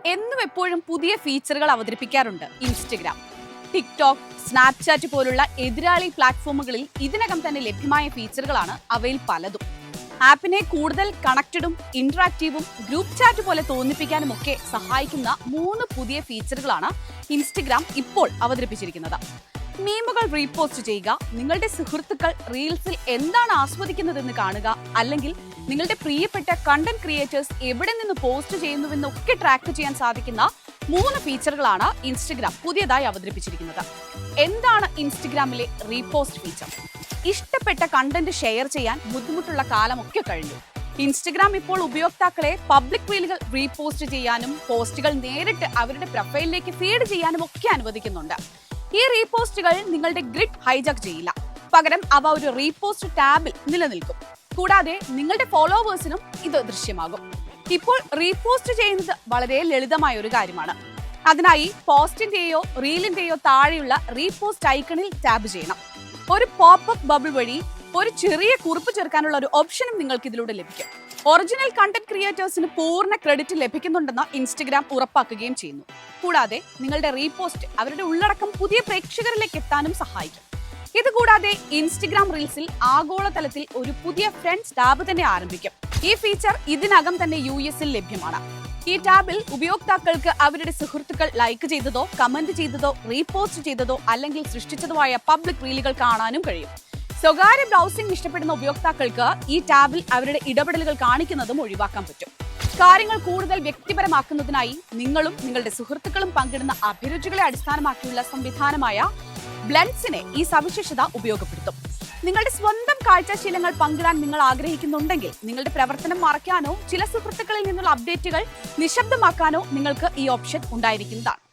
എന്നും എപ്പോഴും പുതിയ ഫീച്ചറുകൾ അവതരിപ്പിക്കാറുണ്ട്. ഇൻസ്റ്റഗ്രാം ടിക്ടോക്ക് സ്നാപ്ചാറ്റ് പോലുള്ള എതിരാളി പ്ലാറ്റ്ഫോമുകളിൽ ഇതിനകം തന്നെ ലഭ്യമായ ഫീച്ചറുകളാണ് അവയിൽ പലതും. ആപ്പിനെ കൂടുതൽ കണക്റ്റഡും ഇന്ററാക്റ്റീവും ഗ്രൂപ്പ് ചാറ്റ് പോലെ തോന്നിപ്പിക്കാനും ഒക്കെ സഹായിക്കുന്ന മൂന്ന് പുതിയ ഫീച്ചറുകളാണ് ഇൻസ്റ്റഗ്രാം ഇപ്പോൾ അവതരിപ്പിച്ചിരിക്കുന്നത്. മീമുകൾ റീപോസ്റ്റ് ചെയ്യുക നിങ്ങളുടെ സുഹൃത്തുക്കൾ റീൽസിൽ എന്താണ് ആസ്വദിക്കുന്നതെന്ന് കാണുക അല്ലെങ്കിൽ നിങ്ങളുടെ പ്രിയപ്പെട്ട കണ്ടന്റ് ക്രിയേറ്റേഴ്സ് എവിടെ നിന്ന് പോസ്റ്റ് ചെയ്യുന്നുവെന്നൊക്കെ ട്രാക്ക് ചെയ്യാൻ സാധിക്കുന്ന മൂന്ന് ഫീച്ചറുകളാണ് ഇൻസ്റ്റഗ്രാം പുതിയതായി അവതരിപ്പിച്ചിരിക്കുന്നത്. എന്താണ് ഇൻസ്റ്റഗ്രാമിലെ റീപോസ്റ്റ് ഫീച്ചർ ഇഷ്ടപ്പെട്ട കണ്ടന്റ് ഷെയർ ചെയ്യാൻ ബുദ്ധിമുട്ടുള്ള കാലമൊക്കെ കഴിഞ്ഞു. ഇൻസ്റ്റഗ്രാം ഇപ്പോൾ ഉപയോക്താക്കളെ പബ്ലിക് റീലുകൾ റീപോസ്റ്റ് ചെയ്യാനും പോസ്റ്റുകൾ നേരിട്ട് അവരുടെ പ്രൊഫൈലിലേക്ക് ഫീഡ് ചെയ്യാനും ഒക്കെ അനുവദിക്കുന്നുണ്ട്. ഈ റീപോസ്റ്റുകൾ നിങ്ങളുടെ ഗ്രിഡ് ഹൈജാക്ക് ചെയ്യില്ല. പകരം അവ ഒരു റീപോസ്റ്റ് ടാബിൽ നിലനിൽക്കും. കൂടാതെ നിങ്ങളുടെ ഫോളോവേഴ്സിനും ഇത് ദൃശ്യമാകും. ഇപ്പോൾ റീപോസ്റ്റ് ചെയ്യുന്നത് വളരെ ലളിതമായ ഒരു കാര്യമാണ്. അതിനായി പോസ്റ്റിന്റെയോ റീലിന്റെയോ താഴെയുള്ള റീപോസ്റ്റ് ഐക്കണിൽ ടാബ് ചെയ്യണം. ഒരു പോപ്പ് ബബിൾ വഴി ഒരു ചെറിയ കുറിപ്പ് ചേർക്കാനുള്ള ഒരു ഓപ്ഷനും നിങ്ങൾക്ക് ഇതിലൂടെ ലഭിക്കും. ഒറിജിനൽ കണ്ടന്റ് ക്രിയേറ്റേഴ്സിന് പൂർണ ക്രെഡിറ്റ് ലഭിക്കുന്നുണ്ടെന്ന് ഇൻസ്റ്റഗ്രാം ഉറപ്പാക്കുകയും ചെയ്യുന്നു. കൂടാതെ നിങ്ങളുടെ റീപോസ്റ്റ് അവരുടെ ഉള്ളടക്കം പുതിയ പ്രേക്ഷകരിലേക്ക് എത്താനും സഹായിക്കും. ഇതുകൂടാതെ ഇൻസ്റ്റഗ്രാം റീൽസിൽ ആഗോളതലത്തിൽ ഒരു പുതിയ ഫ്രണ്ട്സ് ടാബ് തന്നെ ആരംഭിക്കും. ഈ ഫീച്ചർ ഇതിനകം തന്നെ യു എസിൽ ലഭ്യമാണ്. ഈ ടാബിൽ ഉപയോക്താക്കൾക്ക് അവരുടെ സുഹൃത്തുക്കൾ ലൈക്ക് ചെയ്തതോ കമന്റ് ചെയ്തതോ റീപോസ്റ്റ് ചെയ്തതോ അല്ലെങ്കിൽ സൃഷ്ടിച്ചതോ ആയ പബ്ലിക് റീലുകൾ കാണാനും കഴിയും. സ്വകാര്യ ബ്രൗസിംഗ് ഇഷ്ടപ്പെടുന്ന ഉപയോക്താക്കൾക്ക് ഈ ടാബിൽ അവരുടെ ഇടപെടലുകൾ കാണിക്കുന്നതും ഒഴിവാക്കാൻ പറ്റും. കാര്യങ്ങൾ കൂടുതൽ വ്യക്തിപരമാക്കുന്നതിനായി നിങ്ങളും നിങ്ങളുടെ സുഹൃത്തുക്കളും പങ്കിടുന്ന അഭിരുചികളെ അടിസ്ഥാനമാക്കിയുള്ള സംവിധാനമായ ബ്ലെൻസിനെ ഈ സവിശേഷത ഉപയോഗപ്പെടുത്തും. നിങ്ങളുടെ സ്വന്തം കാഴ്ചശീലങ്ങൾ പങ്കിടാൻ നിങ്ങൾ ആഗ്രഹിക്കുന്നുണ്ടെങ്കിൽ നിങ്ങളുടെ പ്രവർത്തനം മറയ്ക്കാനോ ചില സുഹൃത്തുക്കളിൽ നിന്നുള്ള അപ്ഡേറ്റുകൾ നിശബ്ദമാക്കാനോ നിങ്ങൾക്ക് ഈ ഓപ്ഷൻ ഉണ്ടായിരിക്കുന്നതാണ്.